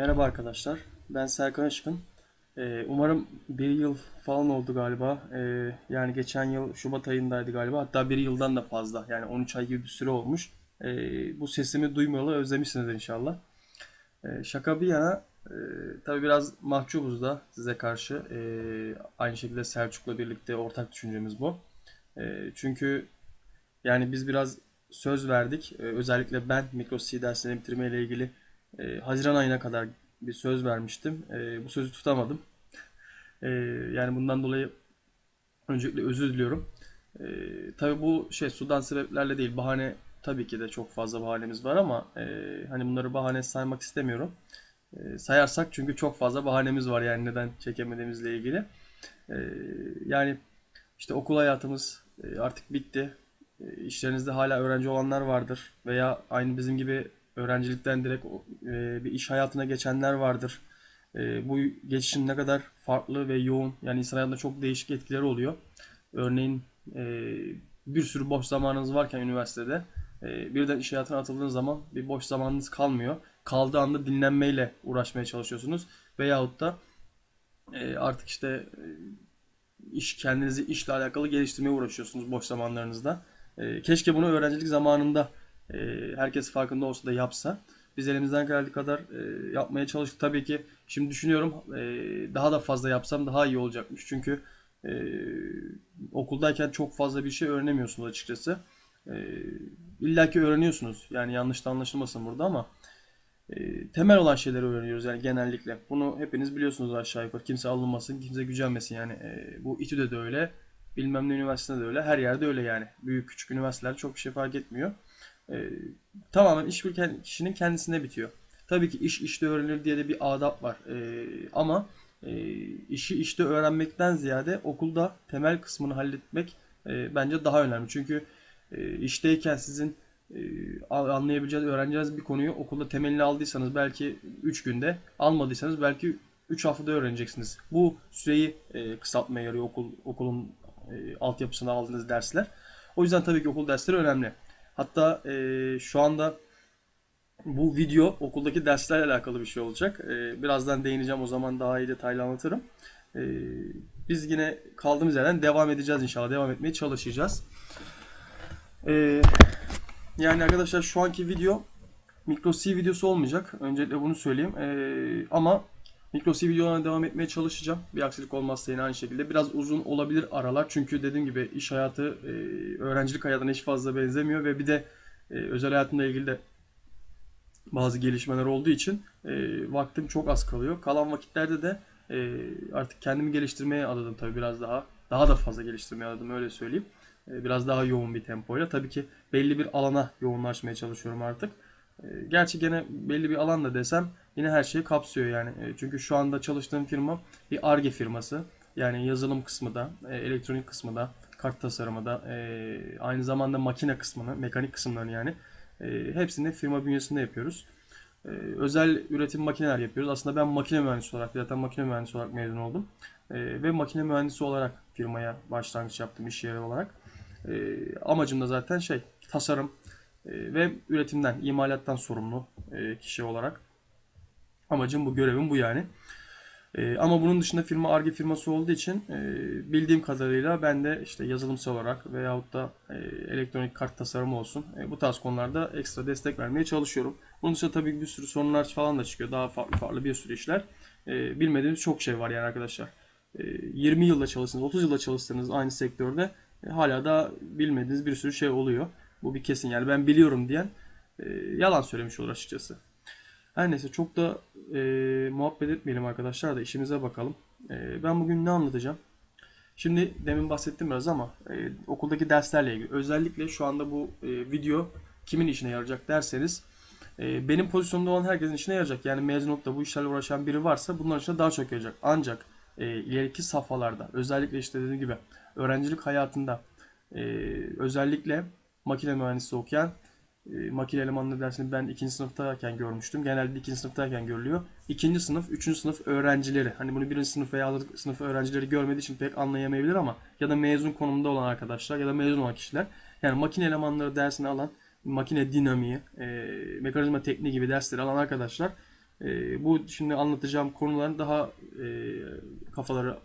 Merhaba arkadaşlar. Ben Serkan Aşkın. Ee, umarım bir yıl falan oldu galiba. Ee, yani geçen yıl Şubat ayındaydı galiba. Hatta bir yıldan da fazla. Yani 13 ay gibi bir süre olmuş. Ee, bu sesimi duymayalı özlemişsinizdir inşallah. Ee, şaka bir yana e, tabii biraz mahcubuz da size karşı. Ee, aynı şekilde Selçuk'la birlikte ortak düşüncemiz bu. Ee, çünkü yani biz biraz söz verdik. Ee, özellikle ben Mikro C dersini bitirme ile ilgili e, Haziran ayına kadar bir söz vermiştim. E, bu sözü tutamadım. E, yani bundan dolayı öncelikle özür diliyorum. E, tabii bu şey sudan sebeplerle değil. Bahane tabii ki de çok fazla bahanemiz var ama e, hani bunları bahane saymak istemiyorum. E, sayarsak çünkü çok fazla bahanemiz var yani neden çekemediğimizle ilgili. E, yani işte okul hayatımız e, artık bitti. E, İşlerinizde hala öğrenci olanlar vardır veya aynı bizim gibi öğrencilikten direkt e, bir iş hayatına geçenler vardır. E, bu geçişin ne kadar farklı ve yoğun yani insan hayatında çok değişik etkileri oluyor. Örneğin e, bir sürü boş zamanınız varken üniversitede e, birden iş hayatına atıldığınız zaman bir boş zamanınız kalmıyor. Kaldığı anda dinlenmeyle uğraşmaya çalışıyorsunuz. Veyahut da e, artık işte e, iş kendinizi işle alakalı geliştirmeye uğraşıyorsunuz boş zamanlarınızda. E, keşke bunu öğrencilik zamanında e, herkes farkında olsa da yapsa. Biz elimizden geldiği kadar e, yapmaya çalıştık. Tabii ki şimdi düşünüyorum e, daha da fazla yapsam daha iyi olacakmış. Çünkü e, okuldayken çok fazla bir şey öğrenemiyorsunuz açıkçası. E, İlla ki öğreniyorsunuz. Yani yanlış da anlaşılmasın burada ama temel olan şeyleri öğreniyoruz yani genellikle. Bunu hepiniz biliyorsunuz aşağı yukarı. Kimse alınmasın, kimse gücenmesin yani. Bu İTÜ'de de öyle, bilmem ne üniversitede de öyle, her yerde öyle yani. Büyük küçük üniversiteler çok bir şey fark etmiyor. E, tamamen iş bir kişinin kendisine bitiyor. Tabii ki iş işte öğrenilir diye de bir adap var. E, ama e, işi işte öğrenmekten ziyade okulda temel kısmını halletmek e, bence daha önemli. Çünkü e, işteyken sizin e, anlayabileceğiniz, öğreneceğiniz bir konuyu okulda temelini aldıysanız belki 3 günde, almadıysanız belki 3 haftada öğreneceksiniz. Bu süreyi e, kısaltmaya yarıyor okul okulun e, altyapısına aldığınız dersler. O yüzden tabii ki okul dersleri önemli. Hatta e, şu anda bu video okuldaki derslerle alakalı bir şey olacak. E, birazdan değineceğim o zaman daha iyi detaylı anlatırım. E, biz yine kaldığımız yerden devam edeceğiz inşallah. Devam etmeye çalışacağız. E, yani arkadaşlar şu anki video Micro C videosu olmayacak. Öncelikle bunu söyleyeyim. E, ama Micro C videolarına devam etmeye çalışacağım. Bir aksilik olmazsa yine aynı şekilde. Biraz uzun olabilir aralar. Çünkü dediğim gibi iş hayatı e, öğrencilik hayatına hiç fazla benzemiyor. Ve bir de e, özel hayatımla ilgili de bazı gelişmeler olduğu için e, vaktim çok az kalıyor. Kalan vakitlerde de artık kendimi geliştirmeye adadım tabii biraz daha. Daha da fazla geliştirmeye adadım öyle söyleyeyim. Biraz daha yoğun bir tempoyla. Tabii ki belli bir alana yoğunlaşmaya çalışıyorum artık. E, gerçi gene belli bir alan da desem yine her şeyi kapsıyor yani. E, çünkü şu anda çalıştığım firma bir ARGE firması. Yani yazılım kısmı da, e, elektronik kısmı da, kart tasarımı da, e, aynı zamanda makine kısmını, mekanik kısımlarını yani e, hepsini firma bünyesinde yapıyoruz. Özel üretim makineler yapıyoruz. Aslında ben makine mühendisi olarak, zaten makine mühendisi olarak mezun oldum. Ve makine mühendisi olarak firmaya başlangıç yaptım iş yeri olarak. Amacım da zaten şey, tasarım ve üretimden, imalattan sorumlu e, kişi olarak. Amacım bu, görevim bu yani. E, ama bunun dışında firma ARGE firması olduğu için e, bildiğim kadarıyla ben de işte yazılımsal olarak veyahut da e, elektronik kart tasarımı olsun bu tarz konularda ekstra destek vermeye çalışıyorum. Bunun dışında tabii bir sürü sorunlar falan da çıkıyor. Daha farklı farklı bir sürü işler. Bilmediğimiz çok şey var yani arkadaşlar. E, 20 yılda çalıştınız, 30 yılda çalıştığınız aynı sektörde hala da bilmediğiniz bir sürü şey oluyor. Bu bir kesin yani ben biliyorum diyen e, yalan söylemiş olur açıkçası. Her neyse çok da e, muhabbet etmeyelim arkadaşlar da işimize bakalım. E, ben bugün ne anlatacağım? Şimdi demin bahsettim biraz ama e, okuldaki derslerle ilgili. Özellikle şu anda bu e, video kimin işine yarayacak derseniz e, benim pozisyonda olan herkesin işine yarayacak. Yani mezun olup da bu işlerle uğraşan biri varsa bunların işine daha çok yarayacak. Ancak e, ileriki safhalarda özellikle işte dediğim gibi öğrencilik hayatında e, özellikle makine mühendisi okuyan e, makine elemanları dersini ben ikinci sınıftayken görmüştüm. Genelde ikinci sınıftayken görülüyor. İkinci sınıf, üçüncü sınıf öğrencileri. Hani bunu birinci sınıf veya altıncı sınıf öğrencileri görmediği için pek anlayamayabilir ama ya da mezun konumunda olan arkadaşlar ya da mezun olan kişiler. Yani makine elemanları dersini alan, makine dinamiği, e, mekanizma tekniği gibi dersleri alan arkadaşlar E, bu şimdi anlatacağım konuların daha e, kafaları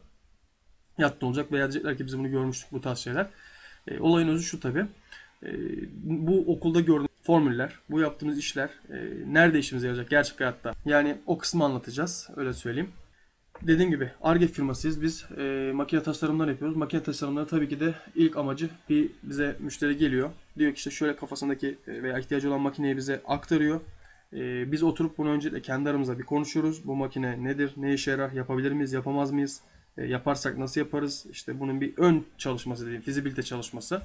yattı olacak veya diyecekler ki biz bunu görmüştük bu tarz şeyler. E, olayın özü şu tabi. bu okulda gördüğümüz formüller, bu yaptığımız işler e, nerede işimize yarayacak gerçek hayatta? Yani o kısmı anlatacağız. Öyle söyleyeyim. Dediğim gibi Ar-Ge firmasıyız. Biz e, makine tasarımları yapıyoruz. Makine tasarımları tabii ki de ilk amacı bir bize müşteri geliyor. Diyor ki işte şöyle kafasındaki e, veya ihtiyacı olan makineyi bize aktarıyor. E, biz oturup bunu öncelikle kendi aramızda bir konuşuyoruz. Bu makine nedir, ne işe yarar, yapabilir miyiz, yapamaz mıyız? E, yaparsak nasıl yaparız? İşte bunun bir ön çalışması dediğim, fizibilite çalışması.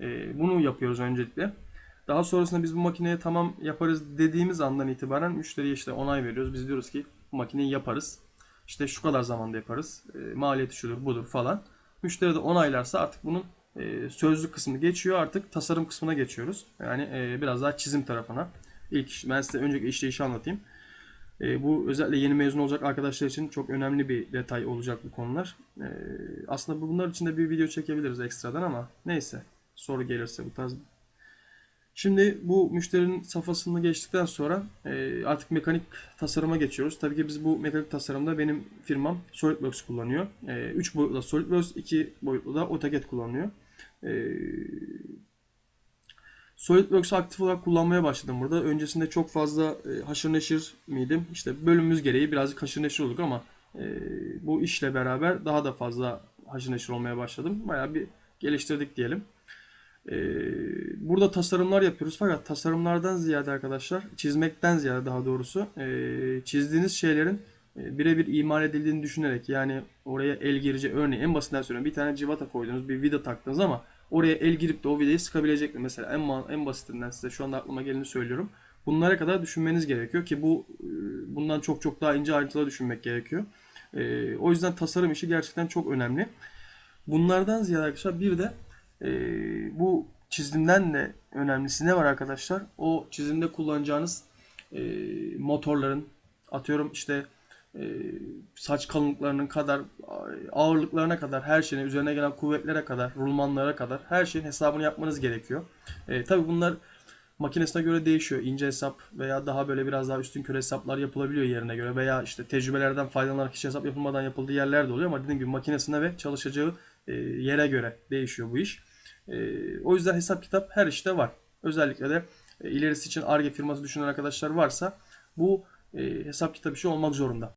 E, bunu yapıyoruz öncelikle. Daha sonrasında biz bu makineye tamam yaparız dediğimiz andan itibaren müşteriye işte onay veriyoruz. Biz diyoruz ki bu makineyi yaparız. İşte şu kadar zamanda yaparız. E, maliyeti şudur budur falan. Müşteri de onaylarsa artık bunun e, sözlü kısmı geçiyor. Artık tasarım kısmına geçiyoruz. Yani e, biraz daha çizim tarafına. İlk ben size önceki işleyişi anlatayım. E, bu özellikle yeni mezun olacak arkadaşlar için çok önemli bir detay olacak bu konular. E, aslında bunlar için de bir video çekebiliriz ekstradan ama neyse. Soru gelirse bu tarz Şimdi bu müşterinin safhasını geçtikten sonra e, artık mekanik tasarıma geçiyoruz. Tabii ki biz bu mekanik tasarımda benim firmam SolidWorks kullanıyor. 3 boyutlu da SolidWorks, 2 boyutlu da AutoCAD kullanıyor. E, SolidWorks'ı aktif olarak kullanmaya başladım burada. Öncesinde çok fazla e, haşır neşir miydim? İşte bölümümüz gereği birazcık haşır neşir olduk ama e, bu işle beraber daha da fazla haşır neşir olmaya başladım. Bayağı bir geliştirdik diyelim. Ee, burada tasarımlar yapıyoruz fakat tasarımlardan ziyade arkadaşlar çizmekten ziyade daha doğrusu e, çizdiğiniz şeylerin e, birebir imal edildiğini düşünerek yani oraya el girecek örneğin en basitinden söylüyorum bir tane civata koydunuz bir vida taktınız ama oraya el girip de o vidayı sıkabilecek mi mesela en en basitinden size şu anda aklıma geleni söylüyorum. Bunlara kadar düşünmeniz gerekiyor ki bu e, bundan çok çok daha ince ayrıntılı düşünmek gerekiyor. E, o yüzden tasarım işi gerçekten çok önemli. Bunlardan ziyade arkadaşlar bir de e, bu çizimden de önemlisi ne var arkadaşlar? O çizimde kullanacağınız e, motorların atıyorum işte e, saç kalınlıklarının kadar ağırlıklarına kadar her şeyin üzerine gelen kuvvetlere kadar rulmanlara kadar her şeyin hesabını yapmanız gerekiyor. E, tabii bunlar makinesine göre değişiyor. İnce hesap veya daha böyle biraz daha üstün körü hesaplar yapılabiliyor yerine göre veya işte tecrübelerden faydalanarak hiç hesap yapılmadan yapıldığı yerler de oluyor ama dediğim gibi makinesine ve çalışacağı e, yere göre değişiyor bu iş. E, o yüzden hesap kitap her işte var. Özellikle de e, ilerisi için Ar-Ge firması düşünen arkadaşlar varsa bu e, hesap kitap işi olmak zorunda.